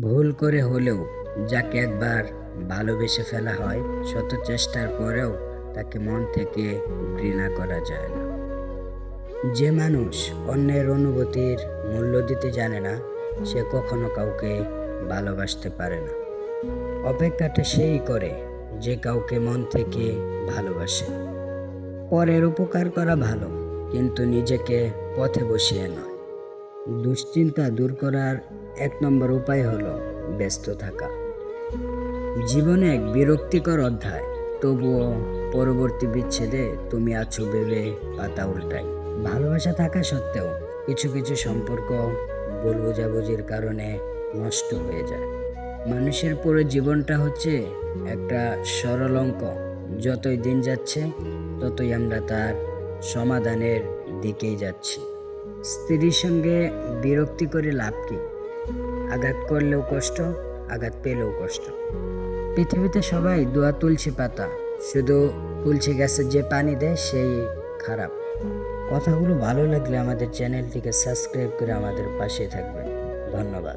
ভুল করে হলেও যাকে একবার ভালোবেসে ফেলা হয়, শত চেষ্টার পরেও তাকে মন থেকে ঘৃণা করা যায় না। যে মানুষ অন্যের অনুভূতির মূল্য দিতে জানে না, সে কখনো কাউকে ভালোবাসতে পারে না। অপেক্ষাটা সেই করে যে কাউকে মন থেকে ভালোবাসে। পরের উপকার করা ভালো, কিন্তু নিজেকে পথে বসিয়ে নয়। দুশ্চিন্তা দূর করার এক নম্বর উপায় হলো ব্যস্ত থাকা। জীবনে এক বিরক্তিকর অধ্যায়, তবুও পরবর্তী বিচ্ছেদে তুমি আছো ভেবে পাতা উল্টাই ভালোবাসা থাকা সত্ত্বেও কিছু কিছু সম্পর্ক ভুল বোঝাবুঝির কারণে নষ্ট হয়ে যায়। মানুষের পুরো জীবনটা হচ্ছে একটা সরল অঙ্ক যতই দিন যাচ্ছে, ততই আমরা তার সমাধানের দিকেই যাচ্ছি। স্ত্রীর সঙ্গে বিরক্তি করে লাভ কি? আঘাত করলেও কষ্ট, আঘাত পেলেও কষ্ট। পৃথিবীতে সবাই দোয়া তুলসী পাতা, শুধু তুলসী গাছের যে পানি দেয় সেই খারাপ। কথাগুলো ভালো লাগলে আমাদের চ্যানেলটিকে সাবস্ক্রাইব করে আমাদের পাশে থাকবেন। ধন্যবাদ।